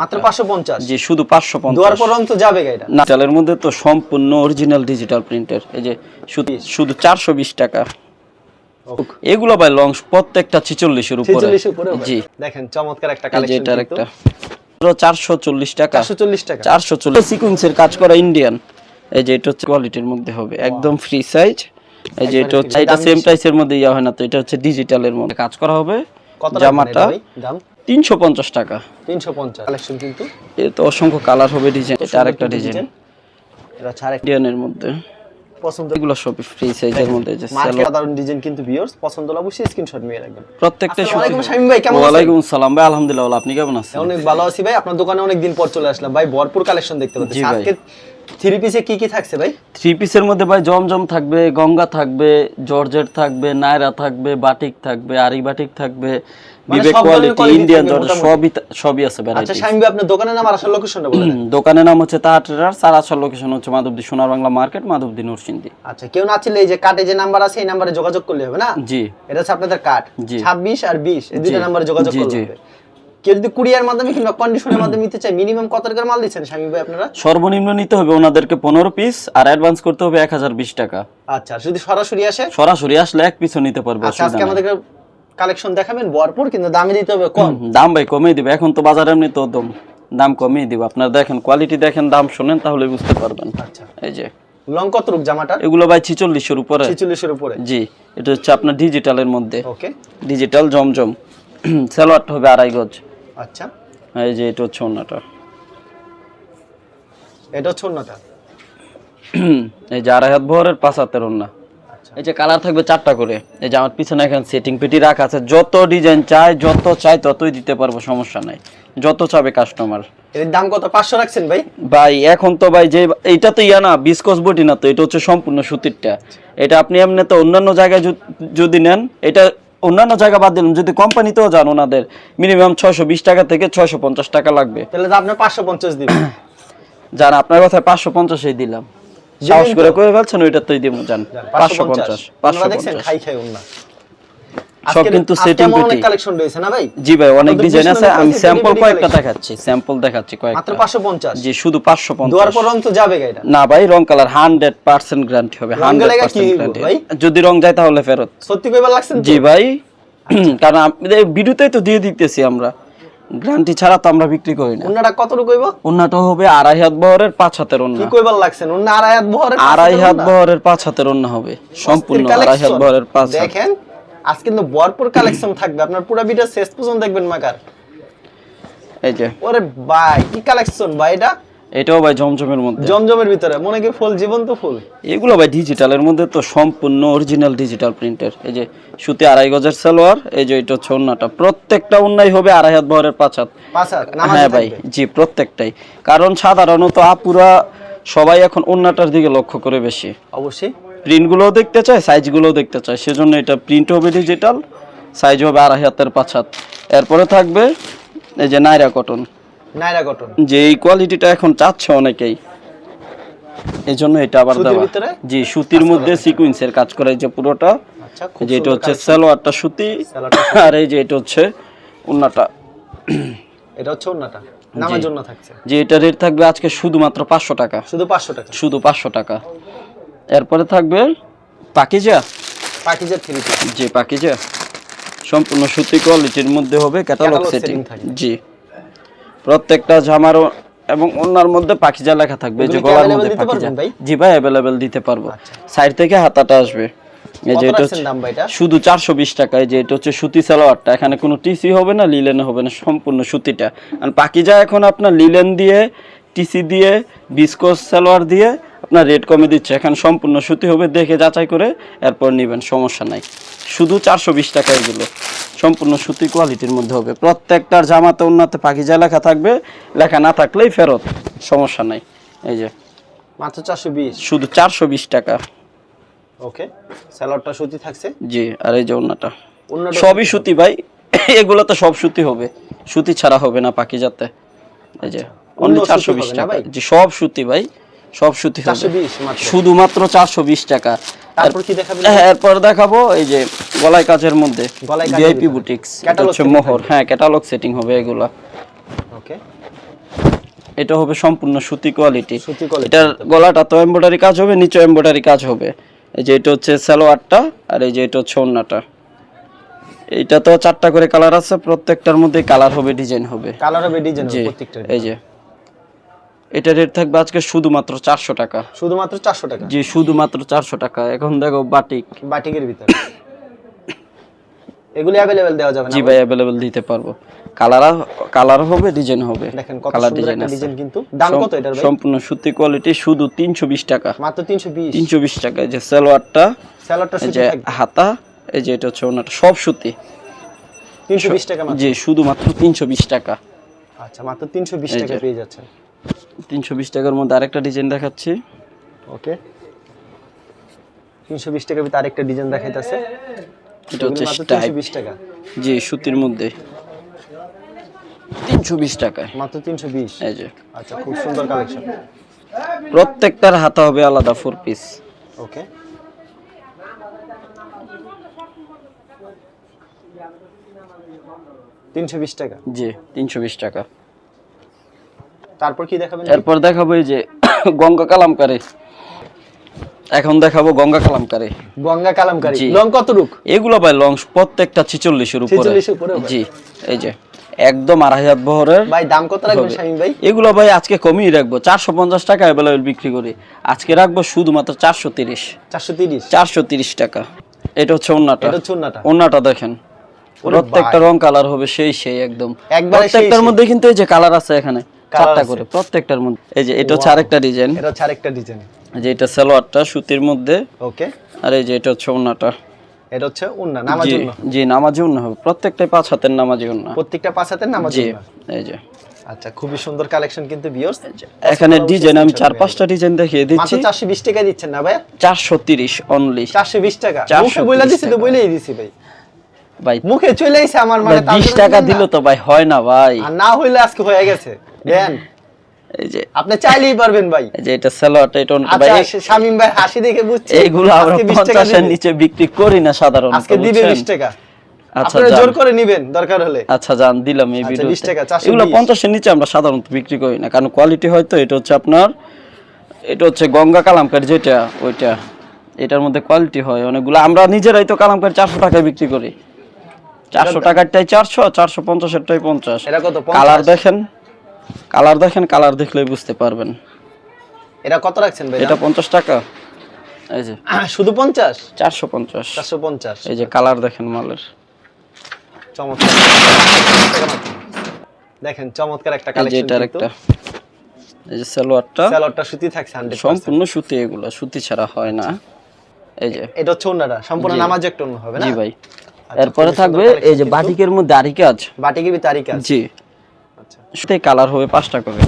মাত্র পাঁচশো পঞ্চাশ। জি শুধু পাঁচশো দুয়ার পর রং তো যাবে এটা। না ডিজিটালের মধ্যে তো সম্পূর্ণ অরিজিনাল ডিজিটাল প্রিন্টের এই যে শুধু শুধু চারশো বিশ টাকা। এগুলো ভাই লং প্রত্যেকটা ছিচল্লিশের উপরে। ছেচল্লিশের উপরে জি। দেখেন চমৎকার একটা কালেকশন এটার একটা। চারশো চল্লিশ টাকা। চারশো চল্লিশ টাকা। চারশো চল্লিশ। সিকুয়েন্সের কাজ করা ইন্ডিয়ান এই যে এটা হচ্ছে কোয়ালিটির মধ্যে হবে। একদম ফ্রি সাইজ এই যে এটা হচ্ছে এটা সেম প্রাইসের মধ্যে ইয়া হয় না তো এটা হচ্ছে ডিজিটালের মধ্যে। কাজ করা হবে। জামাটা দাম? তিনশো পঞ্চাশ টাকা। তিনশো পঞ্চাশ। কালেকশন কিন্তু? এ তো অসংখ্য কালার হবে ডিজাইন এটা আরেকটা ডিজাইন এটা ছাড় মধ্যে। পছন্দ এগুলো ফ্রি সাইজের মধ্যে যে সাধারণ ডিজাইন কিন্তু ভিউয়ার্স পছন্দ হলে অবশ্যই স্ক্রিনশট নিয়ে রাখবেন। প্রত্যেকটা আসসালামু আলাইকুম ভাই, কেমন আছেন? ভাই আলহামদুলিল্লাহ আপনি কেমন আছেন? অনেক ভালো আছি ভাই আপনার দোকানে অনেক দিন পর চলে আসলাম ভাই ভরপুর কালেকশন দেখতে পাচ্ছি। আজকে থ্রি পিসে কি কি থাকছে ভাই? থ্রি পিসের মধ্যে ভাই জমজম থাকবে গঙ্গা থাকবে জর্জেট থাকবে নায়রা থাকবে বাটিক থাকবে আরি বাটিক থাকবে বিবেক কোয়ালিটি ইন্ডিয়ান সবই সবই আছে আচ্ছা ভ্যারাইটি শামীম ভাই আপনার দোকানের নাম আর আসল লোকেশনটা বলে দেন দোকানের নাম হচ্ছে তাহা ট্রেডার চার আসার লোকেশন হচ্ছে মাধবদী সোনার বাংলা মার্কেট মাধবদী নরসিংদী। আচ্ছা কেউ না ছিল এই যে কার্ডে যে নাম্বার আছে এই নাম্বারে যোগাযোগ করলে হবে না? জি। এটা হচ্ছে আপনাদের কার্ড জি। ছাব্বিশ আর বিশ এই দুইটা জি। নাম্বারে যোগাযোগ করলে হবে। কেউ যদি কুরিয়ার মাধ্যমে কিংবা কন্ডিশনের মাধ্যমে নিতে চায় মিনিমাম কত টাকার মাল দিচ্ছেন শামীম ভাই আপনারা? সর্বনিম্ন নিতে হবে ওনাদেরকে পনেরো পিস আর অ্যাডভান্স করতে হবে এক হাজার বিশ টাকা। আচ্ছা যদি সরাসরি আসে? সরাসরি আসলে এক পিছু নিতে পারবে আচ্ছা আজকে নাই। আমাদেরকে কালেকশন দেখাবেন ভরপুর কিন্তু দামে দিতে হবে কম। দাম ভাই কমিয়ে দিবে। এখন তো বাজারে এমনি তো দম দাম কমিয়ে দিব। আপনার দেখেন কোয়ালিটি দেখেন দাম শোনেন তাহলে বুঝতে পারবেন। আচ্ছা। এই যে। লং কত রূপ জামাটা? এগুলো ভাই ছিচল্লিশের উপরে। ছেচল্লিশের উপরে। জি এটা হচ্ছে আপনার ডিজিটালের মধ্যে। ওকে। ডিজিটাল জমজম। স্যালোয়ারটা হবে আড়াই গজ। আচ্ছা। এই যে এটা হচ্ছে অন্যটা এটা হচ্ছে অন্যটা এই যে আড়াই হাত ভরের পাঁচ হাতের অন্যা আচ্ছা এই যে কালার থাকবে চারটা করে। এই যে আমার পিছনে এখানে সেটিং পেটি রাখা আছে। যত ডিজাইন চাই যত চাই ততই দিতে পারব সমস্যা নাই। যত চাবে কাস্টমার এর দাম কত? পাঁচশো রাখছেন ভাই? ভাই এখন তো ভাই যে এইটা তো ইয়া না বিস্কস বটি না তো এটা হচ্ছে সম্পূর্ণ সুতিরটা। এটা আপনি এমনি তো অন্যান্য জায়গায় যদি- নেন এটা অন্যান্য জায়গা বাদ দিলাম যদি কোম্পানিতেও যান ওনাদের মিনিমাম ছয়শো বিশ টাকা থেকে ছয়শো পঞ্চাশ টাকা লাগবে। তাহলে আপনার পাঁচশো পঞ্চাশ দিবেন। যান আপনার কথায় পাঁচশো পঞ্চাশই দিলাম। সাহস করে কয়ে ফেলছেন ওইটা তো দিব দেখছেন খাই খাই সব কিন্তু অনেক পেটি। কালেকশন রয়েছে না ভাই? জি ভাই অনেক ডিজাইন আছে আমি স্যাম্পল কয়েকটা দেখাচ্ছি স্যাম্পল দেখাচ্ছি মাত্র কয়েকটা পাঁচশো পঞ্চাশ। জি শুধু পাঁচশো দুয়ার পর রং তো যাবে না ভাই রং কালার হান্ড্রেড পার্সেন্ট গ্যারান্টি হবে রং হান্ড্রেড গেলে কি হইব, পার্সেন্ট ভাই? যদি রং যায় তাহলে ফেরত। সত্যি কইবার লাগছেন জি ভাই কারণ আপনাদের ভিডিওতেই তো দিয়ে দিতেছি আমরা। গ্যারান্টি ছাড়া তো আমরা বিক্রি করি না। অন্যটা কতটুকু কইব? অন্যটা হবে আড়াই হাত বহরের পাঁচ হাতের অন্য। কি কইবার লাগছেন অন্য আড়াই হাত বহরের আড়াই হাত বহরের পাঁচ হাতের অন্য হবে। সম্পূর্ণ আড়াই হাত বহরের পাঁচ দেখেন আজ কিন্তু ভরপুর কালেকশন থাকবে। আপনার পুরো ভিডিও শেষ পর্যন্ত দেখবেন মাকার। এই যে। ওরে ভাই কি কালেকশন ভাই এটা? এটাও ভাই জমজমের মধ্যে। জমজমের ভিতরে মনে কি ফুল? জীবন্ত ফুল? এগুলো ভাই ডিজিটালের মধ্যে তো সম্পূর্ণ অরিজিনাল ডিজিটাল প্রিন্টের এই যে সুতি আড়াই গজের সালোয়ার এই যে এটা হচ্ছে ওন্নাটা প্রত্যেকটা উন্নাই হবে আড়াই হাত বহরের পাঁচ হাত। হ্যাঁ ভাই জি প্রত্যেকটাই। কারণ সাধারণত আপুরা সবাই এখন ওন্নাটার দিকে লক্ষ্য করে বেশি। অবশ্যই। প্রিন্টগুলোও দেখতে চায় সাইজগুলোও দেখতে চায়। সেজন্য এটা প্রিন্ট হবে ডিজিটাল সাইজ হবে আড়াই হাতের পাঁচ হাত। এরপরে থাকবে এই যে নাইরা কটন নাইরা কটন। যে এই কোয়ালিটিটা এখন চাচ্ছে অনেকেই। এটা আবার দেওয়া। জি সুতির মধ্যে সিকুয়েন্সের কাজ করা যে পুরোটা। আচ্ছা যে এটা হচ্ছে সালোয়ারটা সুতি আর এই যে এটা হচ্ছে উন্নাটা এটা হচ্ছে অন্যটা নামার জন্য থাকছে। যে এটা রেট থাকবে আজকে শুধুমাত্র পাঁচশো টাকা। শুধু পাঁচশো টাকা। শুধু পাঁচশো টাকা। এরপরে থাকবে পাকিজা। থ্রি জি পাকিজা। সম্পূর্ণ সুতি কোয়ালিটির মধ্যে হবে ক্যাটালগ সেটিং জি। প্রত্যেকটা জামারও এবং ওনার মধ্যে পাখিজা লেখা থাকবে যে গলার মধ্যে পাখিজা জি ভাই অ্যাভেলেবেল দিতে পারব। আচ্ছা। সাইড থেকে হাতাটা আসবে। এই যে এটা দাম ভাই এটা? শুধু চারশো বিশ টাকা এই যে এটা হচ্ছে সুতি সালোয়ারটা। এখানে কোনো টিসি হবে না লিলেন হবে না সম্পূর্ণ সুতিটা। আর পাকিজা এখন আপনার লিলেন দিয়ে টিসি দিয়ে বিস্কোস সালোয়ার দিয়ে আপনার রেট কমে দিচ্ছে। এখন সম্পূর্ণ সুতি হবে দেখে যাচাই করে এরপর নেবেন সমস্যা নাই। শুধু চারশো বিশ টাকা এগুলো। সম্পূর্ণ সুতি কোয়ালিটির মধ্যে হবে। প্রত্যেকটার জামাতে উন্নতে পাকিজা লেখা থাকবে। লেখা না থাকলেই ফেরত সমস্যা নাই। এই যে। মাত্র চারশো বিশ? শুধু চারশো বিশ টাকা। ওকে স্যালাডটা সুতি থাকছে? জি আর এই যে অন্যটা সবই সুতি ভাই। এগুলো তো সব সুতি হবে। সুতি ছাড়া হবে না পাখি যাতে। এই যে অনলি অন্য চারশো বিশ টাকা? জি সব সুতি ভাই। সব সুতি শুধুমাত্র চারশো বিশ টাকা। তারপর কি দেখাবেন এরপর দেখাবো এই যে গলায় কাজের মধ্যে ভিআইপি বুটিক্স হচ্ছে মোহর। হ্যাঁ ক্যাটালগ সেটিং হবে এগুলা। ওকে। এটা হবে সম্পূর্ণ সুতি কোয়ালিটি এটার গলাটা তো এমব্রয়ডারি কাজ হবে নিচে এমব্রয়ডারি কাজ হবে। এই যে এটা হচ্ছে সালোয়ারটা আর এই যে এটা হচ্ছে ওড়নাটা। এইটা তো চারটা করে কালার আছে প্রত্যেকটার মধ্যে কালার হবে ডিজাইন হবে। কালার হবে ডিজাইন প্রত্যেকটা এই যে। এটা রেট থাকবে আজকে শুধুমাত্র চারশো টাকা। শুধুমাত্র চারশো টাকা? জি শুধুমাত্র চারশো টাকা। এখন দেখো বাটিক বাটিকের ভিতরে। এগুলি অ্যাভেলেবেল দেওয়া যাবে না জি ভাই অ্যাভেলেবেল দিতে পারব। কালার কালার হবে ডিজাইন হবে। দেখেন কত কালার সুন্দর ডিজাইন কিন্তু। দাম কত এটার ভাই? সম্পূর্ণ সুতি কোয়ালিটি শুধু তিনশো বিশ টাকা। মাত্র তিনশো বিশ? তিনশো বিশ টাকা। এই যে সালোয়ারটা সালোয়ারটা সুতি থাকবে? হাতা এই যে এটা হচ্ছে ওনাটা সব সুতি। তিনশো বিশ টাকা মাত্র? জি শুধুমাত্র তিনশো বিশ টাকা। আচ্ছা মাত্র তিনশো বিশ এই টাকা পেয়ে যাচ্ছেন। তিনশো বিশ টাকার মধ্যে আরেকটা ডিজাইন দেখাচ্ছি। ওকে। তিনশো বিশ টাকার ভিতরে আরেকটা ডিজাইন দেখাইতেছে। এটা হচ্ছে মাত্র টাইপ বিশ টাকা। জি সুতির মধ্যে। তিনশো বিশ টাকায়। মাত্র তিনশো বিশ? এই যে। আচ্ছা খুব সুন্দর কালেকশন প্রত্যেকটার হাতা হবে আলাদা ফোর পিস ওকে। তিনশো বিশ টাকা? জি তিনশো বিশ টাকা। তারপর কি দেখাবেন? এরপর দেখাবো এই যে গঙ্গা কালামকারি। এখন দেখাবো গঙ্গা কালামকারি। গঙ্গা কালামকারী। জি। লং কত রুক এগুলো ভাই লং প্রত্যেকটা ছিচল্লিশের উপরে। 46 উপরে জি এই যে একদম আড়াই হাত বহরের ভাই দাম কত রাখবেন শামিম ভাই? এগুলো ভাই আজকে কমিয়ে রাখব। চারশো পঞ্চাশ টাকা অ্যাভেলেবেল বিক্রি করি। আজকে রাখব শুধুমাত্র চারশো তিরিশ। চারশো তিরিশ? চারশো তিরিশ টাকা। এটা হচ্ছে ওন্নাটা। এটা হচ্ছে ওন্নাটা। ওন্নাটা দেখেন। প্রত্যেকটা রং কালার হবে সেই সেই একদম। প্রত্যেকটার মধ্যে কিন্তু এই যে কালার আছে এখানে। চারটা করে প্রত্যেকটার মধ্যে। এই যে এটা হচ্ছে আরেকটা ডিজাইন এটা হচ্ছে আরেকটা ডিজাইন যে এটা সালোয়ারটা সুতির মধ্যে। ওকে। আর এই যে এটা হচ্ছে ওন্নাটা। এটা হচ্ছে উন্না নামাজ জি উন্না জি নামাজি উন্না হবে। প্রত্যেকটাই পাঁচ হাতের নামাজি উন্না প্রত্যেকটা পাঁচ হাতের নামাজ উন্না এই যে। আচ্ছা খুবই সুন্দর কালেকশন কিন্তু ভিউয়ার্স এখানে ডিজাইন আমি চার পাঁচটা ডিজাইন দেখিয়ে দিচ্ছি। চারশো বিশ টাকা দিচ্ছেন না ভাই চারশো তিরিশ অনলি চারশো বিশ টাকা। 420 মুখে বলে দিছি তো। বলেই দিছি ভাই। ভাই মুখে চলে আইছে আমার মানে তার বিশ জন্য টাকা দিল তো ভাই হয় না ভাই। আর না হইলে আজকে হয়ে গেছে। দেন এই যে আপনি চাইলেই পারবেন ভাই। এই যে এটা এটা আচ্ছা ভাই শামিম ভাই হাসি দেখে বুঝছি। এইগুলো আমরা আজকে 20 টাকা পঞ্চাশের দিবে। নিচে বিক্রি করি না সাধারণত আজকে দিবে বুঝছেন? বিশ টাকা। আচ্ছা জোর করে নিবেন দরকার হলে। আচ্ছা জান দিলাম এই আচ্ছা, ভিডিও 20 টাকা, 420 এগুলো পঞ্চাশের নিচে আমরা সাধারণত বিক্রি করি না কারণ কোয়ালিটি হয়তো এটা হচ্ছে আপনার এটা হচ্ছে গঙ্গা কালামকারি যেটা ওইটা। এটার মধ্যে কোয়ালিটি হয় অনেকগুলো আমরা নিজেরাই তো কালামকারি চারশো টাকায় বিক্রি করি। চারশো টাকারটাই চারশো চারশো পঞ্চাশেরটাই পঞ্চাশ। এটা কত কালার দেখেন কালার দেখেন কালার দেখলেই বুঝতে পারবেন। এটা কত রাখছেন ভাই এটা পঞ্চাশ টাকা। এই যে শুধু পঞ্চাশ? চারশো পঞ্চাশ। চারশো পঞ্চাশ। এই যে কালার দেখেন মালের। চমৎকার। দেখেন চমৎকার একটা কালেকশন এটার একটা। এই যে সালোয়ারটা। স্যালোডটা সুতি থাকছে 100% সম্পূর্ণ সুতি এগুলো সুতি ছাড়া হয় না। এই যে। এটা হচ্ছে ওন্নাটা সম্পূর্ণ নামাজ একটা অন্য হবে না? জি ভাই। এরপরে থাকবে এই যে বাটিকের মধ্যে আরি কাজ বাটিকে বি তারিখ আছে? জি। আচ্ছা। সাথে কালার হবে পাঁচটা করে।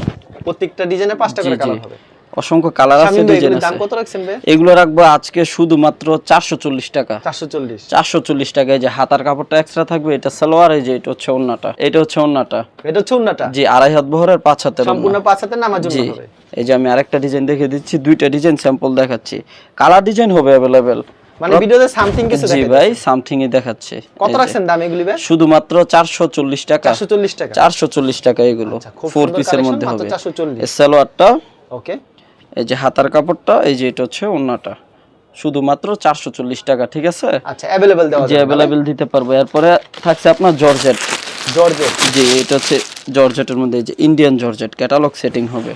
প্রত্যেকটা ডিজাইনে পাঁচটা করে কালার হবে। অসংখ্য কালার আছে ডিজাইন দাম কত রাখছেন ভাই? এগুলো রাখব আজকে শুধুমাত্র চারশো চল্লিশ টাকা। চারশো চল্লিশ। চারশো চল্লিশ টাকা এই যে হাতার কাপড়টা এক্সট্রা থাকবে এটা সালোয়ার এই যে এটা হচ্ছে ওন্নাটা। এটা হচ্ছে ওন্নাটা। এটা হচ্ছে ওন্নাটা? জি আড়াই হাত বহরের পাঁচ হাতের সম্পূর্ণ পাঁচ হাতের নামাজ জি। জন্য হবে। এই যে আমি আরেকটা ডিজাইন দেখে দিচ্ছি দুইটা ডিজাইন স্যাম্পল দেখাচ্ছি। কালার ডিজাইন হবে অ্যাভেলেবেল মানে ভিডিওতে সামথিং কিছু জি ভাই সামথিং এ দেখাচ্ছে কত রাখছেন দাম এগুলি ভাই? শুধুমাত্র চারশো চল্লিশ টাকা। চারশো চল্লিশ টাকা। চারশো চল্লিশ টাকা এগুলো। আচ্ছা, ফোর পিসের মধ্যে হবে। 440 সালোয়ারটা ওকে। এই যে হাতার কাপড়টা এই যে এটা হচ্ছে ওন্নাটা। শুধুমাত্র চারশো চল্লিশ টাকা ঠিক আছে? আচ্ছা দেওয়া দিতে পারব। এরপরে থাকছে আপনার জর্জেট। জর্জেট। যে এটা হচ্ছে জর্জেটের মধ্যে এই যে ইন্ডিয়ান জর্জেট। ক্যাটালগ সেটিং হবে।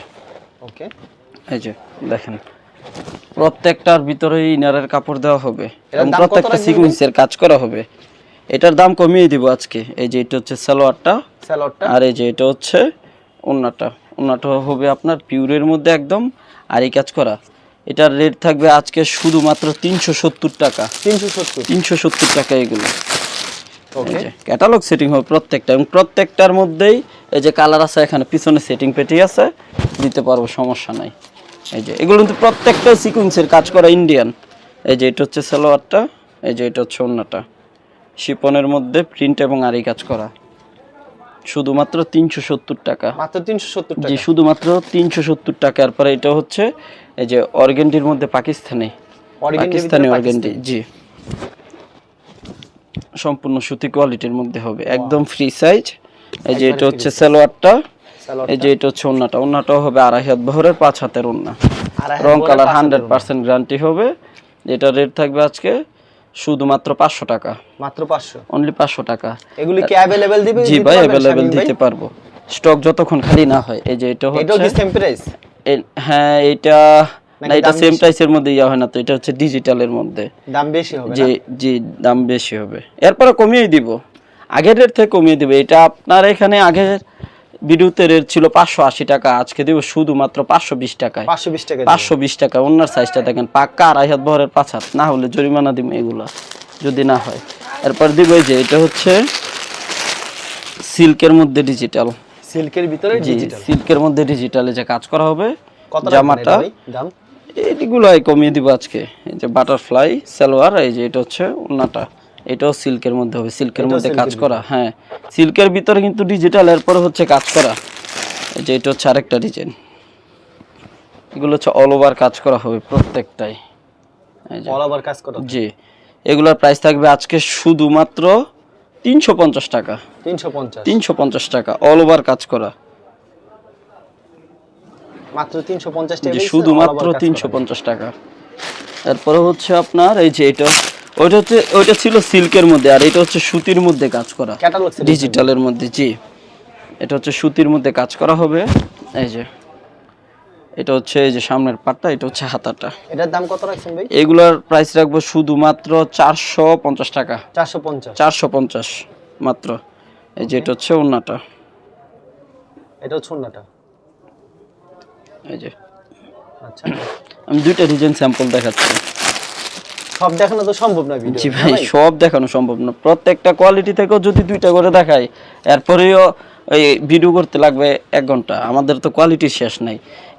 ওকে। এই যে দেখেন। প্রত্যেকটার ভিতরে ইনারের কাপড় দেওয়া হবে এবং প্রত্যেকটা সিকুয়েন্সের কাজ করা হবে। এটার দাম কমিয়ে দিব আজকে। এই যে এটা হচ্ছে সালোয়ারটা স্যালোডটা আর এই যে এটা হচ্ছে ওন্নাটা। ওন্নাটা হবে আপনার পিউরের মধ্যে একদম আর এই কাজ করা। এটার রেট থাকবে আজকে শুধুমাত্র তিনশো সত্তর টাকা। তিনশো সত্তর? তিনশো সত্তর টাকা এগুলো। ওকে ক্যাটালগ সেটিং হবে প্রত্যেকটা এবং প্রত্যেকটার মধ্যেই এই যে কালার আছে এখানে পিছনে সেটিং পেটি আছে দিতে পারব সমস্যা নাই। এই যে এগুলো কিন্তু প্রত্যেকটা সিকুয়েন্সের কাজ করা ইন্ডিয়ান এই যে এটা হচ্ছে সালোয়ারটা এই যে এটা হচ্ছে অন্যটা শিপনের মধ্যে প্রিন্ট এবং আরি কাজ করা। শুধুমাত্র তিনশো সত্তর টাকা। মাত্র তিনশো সত্তর জি টাকা। শুধুমাত্র তিনশো সত্তর টাকার পরে এটা হচ্ছে এই যে অর্গেন্ডির মধ্যে পাকিস্তানি। পাকিস্তানি অর্গেন্ডি জি। সম্পূর্ণ সুতি কোয়ালিটির মধ্যে হবে। একদম ফ্রি সাইজ এই যে এটা হচ্ছে সালোয়ারটা। সালোয়ার এই যে এটা হচ্ছে ওন্নাটা। ওন্নাটাও হবে আড়াই হাত বহরের পাঁচ হাতের ওন্না। রং কালার হান্ড্রেড পার্সেন্ট গ্যারান্টি হবে। এটা রেট থাকবে আজকে শুধুমাত্র পাঁচশো টাকা। মাত্র পাঁচশো? অনলি পাঁচশো টাকা। এগুলি কি অ্যাভেলেবেল দিবে? জি ভাই অ্যাভেলেবেল দিতে পারব। স্টক যতক্ষণ খালি না হয়। এই যে এটা হচ্ছে সেম প্রাইস হ্যাঁ এটা না এটা সেম প্রাইসের মধ্যে ইয়া হয় না তো এটা হচ্ছে ডিজিটালের মধ্যে। দাম বেশি হবে না? জি দাম বেশি হবে। এরপরে কমিয়ে দিব। আগের রেট থেকে কমিয়ে দিবে। এটা আপনার এখানে আগের ভিডিওতে রেট ছিল পাঁচশো আশি টাকা আজকে দিব শুধুমাত্র পাঁচশো বিশ টাকায়। পাঁচশো বিশ টাকা পাঁচশো বিশ টাকা অন্যার সাইজটা দেখেন পাক্কা আড়াই হাত বহরের পাঁচ হাত না হলে জরিমানা দিব এগুলো যদি না হয়। এরপর দিব এই যে এটা হচ্ছে সিল্কের মধ্যে ডিজিটাল সিল্কের ভিতরে জি ডিজিটাল সিল্কের মধ্যে ডিজিটালে যে কাজ করা হবে জামাটা। দাম? এইগুলো কমিয়ে দিব আজকে এই যে বাটারফ্লাই সালোয়ার এই যে এটা হচ্ছে ওন্নাটা এটাও সিল্কের মধ্যে হবে সিল্কের মধ্যে কাজ করা হ্যাঁ। সিল্কের ভিতরে কিন্তু ডিজিটাল এরপরে হচ্ছে কাজ করা। এই যে এটা হচ্ছে আরেকটা ডিজাইন এগুলো হচ্ছে অল ওভার কাজ করা হবে প্রত্যেকটাই। এই যে অল ওভার কাজ করা জি এগুলোর প্রাইস থাকবে আজকে শুধুমাত্র তিনশো পঞ্চাশ টাকা। তিনশো পঞ্চাশ। তিনশো পঞ্চাশ টাকা অল ওভার কাজ করা। মাত্র তিনশো পঞ্চাশ টাকা শুধুমাত্র তিনশো। পঞ্চাশ টাকা। তারপরে হচ্ছে আপনার এই যে এটা ওইটা হচ্ছে ওইটা ছিল সিল্কের মধ্যে আর এটা হচ্ছে সুতির মধ্যে কাজ করা। ডিজিটালের মধ্যে জি। এটা হচ্ছে সুতির মধ্যে কাজ করা হবে। এই যে এটা হচ্ছে এই যে সামনের পাটটা এটা হচ্ছে হাতাটা। এটার দাম কত রাখছেন ভাই? এগুলোর প্রাইস রাখব শুধুমাত্র চারশো পঞ্চাশ টাকা। চারশো পঞ্চাশ। চারশো পঞ্চাশ মাত্র। এই যে এটা হচ্ছে ওন্নাটা এটাও ছন্নাটা এই যে আচ্ছা। আমি দুইটা ডিজাইন স্যাম্পল দেখাচ্ছি। সব দেখানো তো সম্ভব না ভিডিও জি ভাই সব দেখানো সম্ভব না প্রত্যেকটা কোয়ালিটি থেকেও যদি দুইটা করে দেখাই এরপরেও এই ভিডিও করতে লাগবে এক ঘণ্টা। আমাদের তো কোয়ালিটি শেষ নাই।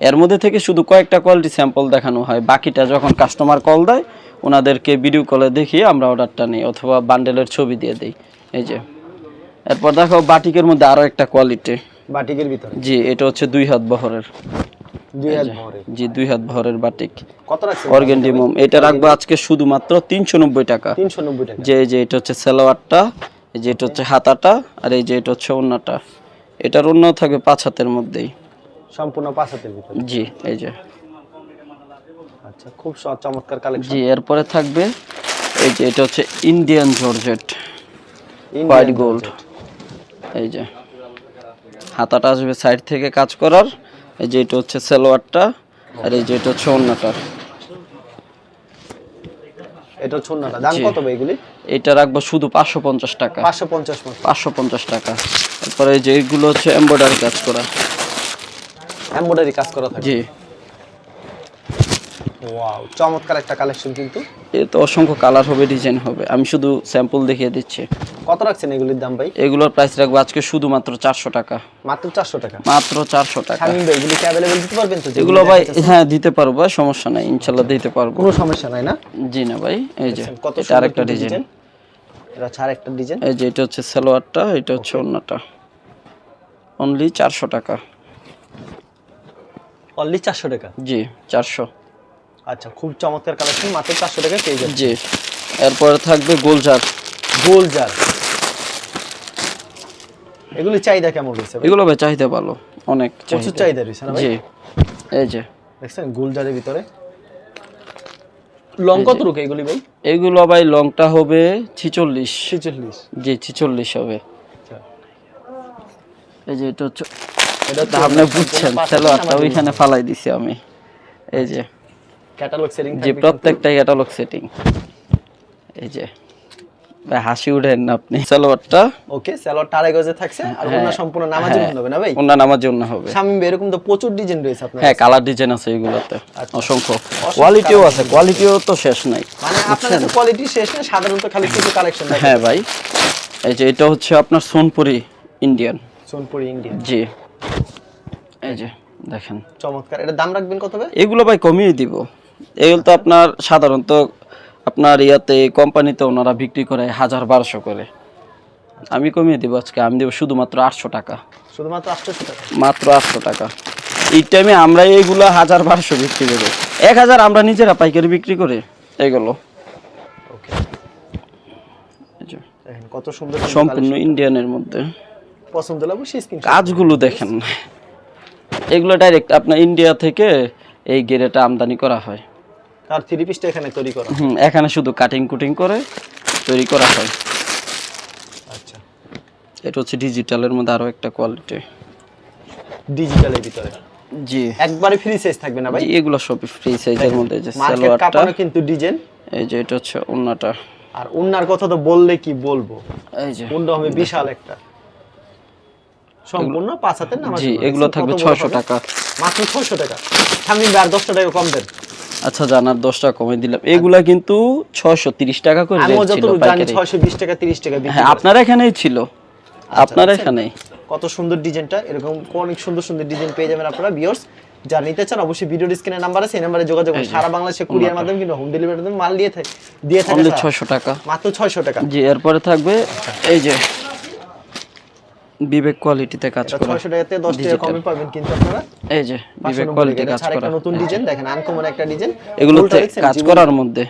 এর মধ্যে থেকে শুধু কয়েকটা কোয়ালিটি স্যাম্পল দেখানো হয়। বাকিটা যখন কাস্টমার কল দেয় ওনাদেরকে ভিডিও কলে দেখিয়ে আমরা অর্ডারটা নিই অথবা বান্ডেলের ছবি দিয়ে দিই। এই যে। এরপর দেখো বাটিকের মধ্যে আরও একটা কোয়ালিটি বাটিকের ভিতরে? জি এটা হচ্ছে দুই হাত বহরের। জি দুই হাত বহরের বাটিক। এটা রাখব আজকে শুধুমাত্র তিনশো নব্বই টাকা। তিনশো নব্বই টাকা। যে এটা হচ্ছে সালোয়ারটা এই যে এটা হচ্ছে হাতাটা আর এই যে এটা হচ্ছে ওন্নাটা। এটার অন্য থাকবে পাঁচ হাতের মধ্যেই। সম্পূর্ণ পাঁচ হাতের ভিতরে। জি এই যে। আচ্ছা খুব স- চমৎকার কালেকশন জি এরপরে থাকবে এই যে এটা হচ্ছে ইন্ডিয়ান জর্জেট। White gold. এই যে। হাতাটা আসবে সাইড থেকে কাজ করার। এই যে এটা হচ্ছে সালোয়ারটা আর এই যে এটা হচ্ছে ওন্নাটা। এটা ছন্নাটা দাম কত ভাই এগুলি? এটা রাখব শুধু পাঁচশো পঞ্চাশ টাকা। পাঁচশো পঞ্চাশ মতো পাঁচশো পঞ্চাশ টাকা। তারপরে এই যে এগুলো হচ্ছে এমব্রয়ডারি কাজ করা। এমব্রয়ডারি কাজ করা থাকে। জি। ওয়াও চমৎকার একটা কালেকশন কিন্তু। এ তো অসংখ্য কালার হবে ডিজাইন হবে। আমি শুধু স্যাম্পল দেখিয়ে দিচ্ছি। কত রাখছেন এগুলির দাম ভাই? এগুলোর প্রাইস রাখব আজকে শুধুমাত্র চারশো টাকা। মাত্র চারশো টাকা? মাত্র চারশো টাকা। শামিম ভাই এগুলি কি অ্যাভেলেবেল দিতে পারবেন তো? এগুলো ভাই হ্যাঁ দিতে পারব ভাই, সমস্যা নাই ইনশাল্লাহ দিতে পারব। কোনো সমস্যা নাই না? জি না ভাই এই যে কত এটা আরেকটা ডিজাইন এটা ছাড় একটা ডিজাইন এই যে এটা হচ্ছে সালোয়ারটা এটা হচ্ছে অন্যটা অনলি চারশো টাকা। অনলি চারশো টাকা? জি চারশো। আচ্ছা খুব চমৎকার কালেকশন মাত্র চারশো টাকা পেয়ে যাচ্ছে জি এরপরে থাকবে গোলজার গোল জার এগুলি চাহিদা কেমন রয়েছে এগুলো ভাই চাহিদা ভালো অনেক প্রচুর চাহিদা। রয়েছে না ভাই? জি এই যে। দেখছেন গোল জারের ভিতরে। লং কত রুকে এগুলি ভাই? এগুলো ভাই লংটা হবে ছিচল্লিশ। ছেচল্লিশ। জি ছিচল্লিশ হবে। আচ্ছা। এই যে এটা হচ্ছে এটা তো আপনি বুঝছেন সালোয়ারটা ওইখানে ফালাই দিছি আমি। এই যে। ক্যাটালগ সেটিং যে প্রত্যেকটাই ক্যাটালগ সেটিং এই যে ভাই হাসি উঠেন না আপনি। সালোয়ারটা? ওকে স্যালোয়ার টারে গজে থাকছে আর ওনা সম্পূর্ণ নামাজি হ্যাঁ। হবে না ভাই? জন্য হবে। শামিম এরকম তো প্রচুর ডিজাইন রয়েছে আপনার হ্যাঁ কালার ডিজাইন আছে এগুলোতে। আচ্ছা। অসংখ্য। কোয়ালিটিও আছে কোয়ালিটিও তো শেষ নাই। মানে আপনার কোয়ালিটি শেষ না সাধারণত খালি কিছু কালেকশন থাকে। হ্যাঁ ভাই। এই যে এটা হচ্ছে আপনার সোনপুরি ইন্ডিয়ান সোনপুরি ইন্ডিয়া জি। এই যে দেখেন। চমৎকার। এটা দাম রাখবেন কত ভাই? এগুলো ভাই কমিয়ে দিব। এগুলো তো আপনার সাধারণত আপনার ইয়াতে কোম্পানিতে ওনারা বিক্রি করে হাজার বারোশো করে। আমি কমিয়ে দিব আজকে আমি দেবো শুধুমাত্র আটশো টাকা। শুধুমাত্র আটশোশো টাকা? মাত্র আটশো টাকা। এই টাইমে আমরা এইগুলো হাজার বারোশো বিক্রি করি। এক হাজার আমরা নিজেরা পাইকারি বিক্রি করি এগুলো। কত সুন্দর সম্পূর্ণ ইন্ডিয়ানের মধ্যে। পছন্দ লাগবে কাজগুলো দেখেন। এগুলো ডাইরেক্ট আপনার ইন্ডিয়া থেকে এই গেরেটা আমদানি করা হয়। আর থ্রি পিসটা এখানে তৈরি করা হুম এখানে শুধু কাটিং কুটিং করে তৈরি করা হয়। আচ্ছা। এটা হচ্ছে ডিজিটালের মধ্যে আরও একটা কোয়ালিটি ডিজিটালের ভিতরে? জি। একবারে ফ্রি সাইজ থাকবে না ভাই? এগুলো সব ফ্রি সাইজের মধ্যে যে সালোয়ারটা। কিন্তু ডিজাইন এই যে এটা হচ্ছে ওন্নাটা। আর উন্নার কথা তো বললে কি বলব? এই যে। উন্না হবে বিশাল একটা। সম্পূর্ণ পাঁচ হাতের নামাজ জি এগুলো থাকবে ছয়শো টাকা। মাত্র ছয়শো টাকা। থামিন ভাই আর দশটা টাকা কম দেন। আচ্ছা জানার দশ টাকা কমে দিলাম। এগুলা কিন্তু ছয়শো তিরিশ টাকা করে rate ছিল যতটুকু জানি টাকা তিরিশ টাকা বিক্রি হ্যাঁ আপনার এখানেই ছিল। আপনার এখানেই। কত সুন্দর ডিজাইনটা। এরকম অনেক সুন্দর সুন্দর ডিজাইন পেয়ে যাবেন আপনারা ভিউয়ার্স যা নিতে চান অবশ্যই ভিডিও স্ক্রিনের নাম্বার আছে এই নাম্বারে যোগাযোগ করুন। সারা বাংলাদেশে কুরিয়ার মাধ্যমে কিন্তু হোম ডেলিভারির মাল দিয়ে থাকে দিয়ে থাকে অনলি স্যার। ছয়শো টাকা। মাত্র ছয়শো টাকা। জি এরপরে থাকবে এই যে বিবেক কোয়ালিটিতে কাজ করা। ছয়শো টাকাতে দশ টাকা কমে পাবেন কিন্তু আপনারা। এই যে বিবেক নব্বই কোয়ালিটি কাজ করা একটা নতুন ডিজাইন দেখেন আনকমন একটা ডিজাইন এগুলোতে কাজ করার মধ্যে।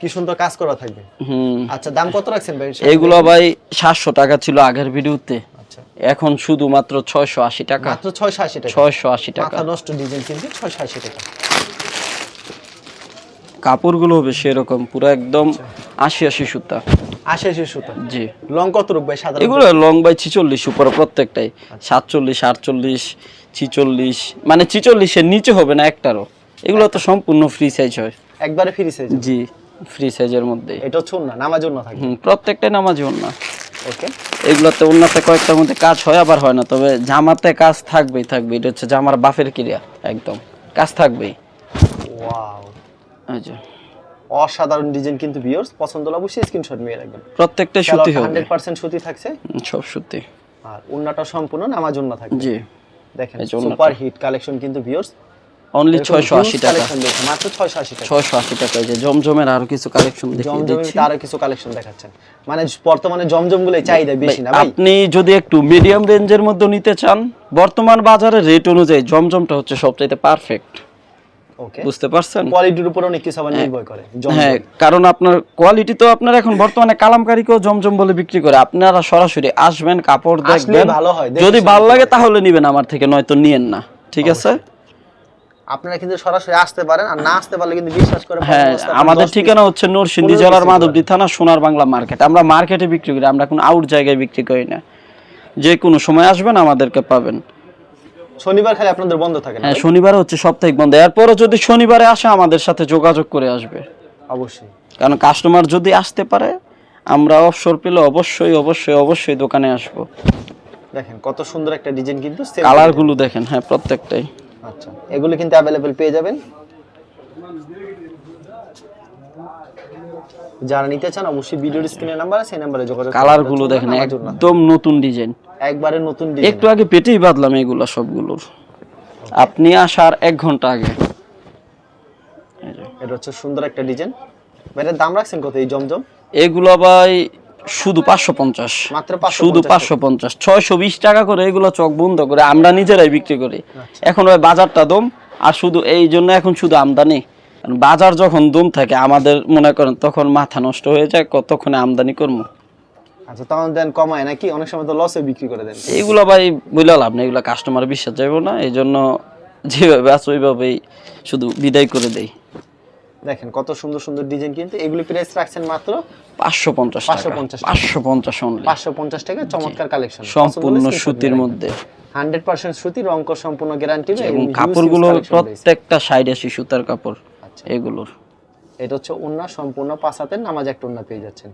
কি সুন্দর কাজ করা থাকবে। হুম। আচ্ছা দাম কত রাখছেন ভাই? এগুলো ভাই সাতশো টাকা ছিল আগের ভিডিওতে। আচ্ছা। এখন শুধুমাত্র ছয়শো আশি টাকা। মাত্র ছয়শো আশি টাকা। ছয়শো আশি টাকা। মাথা নষ্ট ডিজাইন কিন্তু ছয়শো আশি টাকা। কাপড়গুলো হবে সেরকম পুরো একদম আশি আশি সুতা। আশি আশি সুতো? জি। লং কত রূপ ভাই সাধারণ এগুলো লং বাই ছিচল্লিশ উপরে প্রত্যেকটাই। সাতচল্লিশ আটচল্লিশ ছিচল্লিশ মানে ছিচল্লিশের নিচে হবে না একটারও। এগুলো তো সম্পূর্ণ ফ্রি সাইজ হয়। একবারে ফ্রি সাইজ জি ফ্রি সাইজের মধ্যে। এটা হচ্ছে না নামার জন্য থাকে? হুম প্রত্যেকটাই নামাজি না ওকে। এগুলোতে অন্যতে কয়েকটার মধ্যে কাজ হয় আবার হয় না। তবে জামাতে কাজ থাকবেই থাকবে এটা হচ্ছে জামার বাফের ক্রিয়া একদম। কাজ থাকবেই। ওয়াও যে। অসাধারণ ডিজাইন কিন্তু ভিউয়ার্স পছন্দ হলে অবশ্যই স্ক্রিনশট নিয়ে রাখবেন। প্রত্যেকটাই সুতি হবে। হান্ড্রেড পার্সেন্ট সুতি থাকছে। সব সুতি। আর উন্নাটা সম্পূর্ণ নামার জন্য থাকবে। জি। দেখেন। সুপার হিট কালেকশন কিন্তু ভিউয়ার্স অনলি ছয়শো আশি টাকা। মাত্র ছয়শো আশি টাকা। ছয়শো আশি টাকা এই যে জমজমের আরও কিছু কালেকশন দেখিয়ে দিচ্ছি। তারও কিছু কালেকশন দেখাচ্ছেন। মানে বর্তমানে জমজম গুলোই চাহিদা বেশি না ভাই? আপনি যদি একটু মিডিয়াম রেঞ্জের মধ্যে নিতে চান বর্তমান বাজারে রেট অনুযায়ী জমজমটা হচ্ছে সবচাইতে পারফেক্ট বুঝতে পারছেন? কোয়ালিটির উপর অনেক কিছু আবার নির্ভর করে হ্যাঁ কারণ আপনার কোয়ালিটি তো আপনার এখন বর্তমানে কালামকারীকেও জমজম বলে বিক্রি করে। আপনারা সরাসরি আসবেন কাপড় দেখবেন। ভালো হয়, যদি ভালো লাগে তাহলে নিবেন আমার থেকে নয়তো নিয়েন না। ঠিক আছে? আপনারা কিন্তু সরাসরি আসতে পারেন আর না আসতে পারলে কিন্তু বিশ্বাস করে হ্যাঁ আমাদের ঠিকানা হচ্ছে নরসিংদী জেলার মাধবদী থানা সোনার বাংলা মার্কেট। আমরা মার্কেটে বিক্রি করি আমরা কোনো আউট জায়গায় বিক্রি করি না। যে কোনো সময় আসবেন আমাদেরকে পাবেন। শনিবার খালি আপনাদের বন্ধ থাকে না হ্যাঁ শনিবার হচ্ছে সাপ্তাহিক বন্ধ। এরপরও যদি শনিবারে আসে আমাদের সাথে যোগাযোগ করে আসবে। অবশ্যই। কারণ কাস্টমার যদি আসতে পারে আমরা অবসর পেলে অবশ্যই অবশ্যই অবশ্যই দোকানে আসব। দেখেন কত সুন্দর একটা ডিজাইন কিন্তু কালারগুলো দেখেন হ্যাঁ প্রত্যেকটাই। আচ্ছা এগুলো কিন্তু অ্যাভেলেবেল পেয়ে যাবেন। যারা নিতে চান অবশ্যই ভিডিওর স্ক্রিনের নাম্বার আছে সেই নাম্বারে যোগাযোগ। কালারগুলো দেখেন একদম নতুন ডিজাইন একবারে নতুন ডিজাইন একটু আগে পেটেই বাদলাম এগুলা সবগুলোর। আপনি আসার এক ঘণ্টা আগে। এটা হচ্ছে সুন্দর একটা ডিজাইন এটার দাম রাখছেন কত এই জমজম? এগুলো ভাই শুধু পাঁচশো পঞ্চাশ। মাত্র 550 শুধু পাঁচশো পঞ্চাশ। ছয়শো বিশ টাকা করে এগুলো চক বন্ধ করে আমরা নিজেরাই বিক্রি করি। এখন ওই বাজারটা দম। আর শুধু এই জন্য এখন শুধু আমদানি। বাজার যখন দম থাকে আমাদের মনে করেন তখন মাথা নষ্ট হয়ে যায় কতক্ষণে আমদানি করব? আচ্ছা তখন দেন কমায় নাকি? অনেক সময় তো লসে বিক্রি করে দেন। এইগুলো ভাই বুঝলে লাভ নেই এগুলো কাস্টমার বিশ্বাস যাইব না এই জন্য যেভাবে আছে ওইভাবেই শুধু বিদায় করে দেই। দেখেন কত সুন্দর সুন্দর ডিজাইন কিন্তু এগুলি প্রাইস রাখছেন মাত্র পাঁচশো পঞ্চাশ টাকা 550 পাঁচশো পঞ্চাশ অনলি পাঁচশো পঞ্চাশ টাকা চমৎকার কালেকশন সম্পূর্ণ সুতির মধ্যে। হান্ড্রেড পার্সেন্ট সুতি রঙ সম্পূর্ণ গ্যারান্টি এবং কাপড়গুলো প্রত্যেকটা সাইডে সুতার কাপড় আচ্ছা। এগুলোর। এটা হচ্ছে উন্না সম্পূর্ণ পাঁচ হাতের নামাজ একটা উন্না পেয়ে যাচ্ছেন।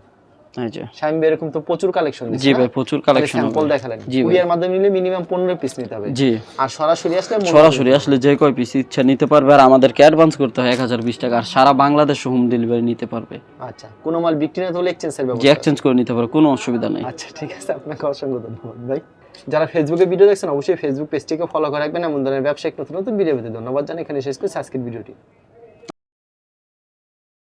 এরকম তো প্রচুর কালেকশন জি ভাই প্রচুর কালেকশন স্যাম্পল দেখালেন। জি কুরিয়ার মাধ্যমে নিলে মিনিমাম পনেরো পিস নিতে হবে। জি। আর সরাসরি আসলে সরাসরি আসলে যে কয় পিস ইচ্ছা নিতে পারবে আর আমাদেরকে অ্যাডভান্স করতে হয় এক হাজার বিশ টাকা। আর সারা বাংলাদেশে হোম ডেলিভারি নিতে পারবে। আচ্ছা কোনো মাল বিক্রি না হলে এক্সচেঞ্জের ব্যবস্থা এক্সচেঞ্জ করে নিতে পারবে কোনো অসুবিধা নেই। আচ্ছা ঠিক আছে আপনাকে অসংখ্য ধন্যবাদ ভাই। যারা ফেসবুকে ভিডিও দেখছেন অবশ্যই ফেসবুক পেজটিকে ফলো করে রাখবেন। এমন ধরনের ব্যবসায়িক নতুন নতুন ভিডিও পেতে ধন্যবাদ জানাই। এখানে শেষ করছি আজকের ভিডিওটি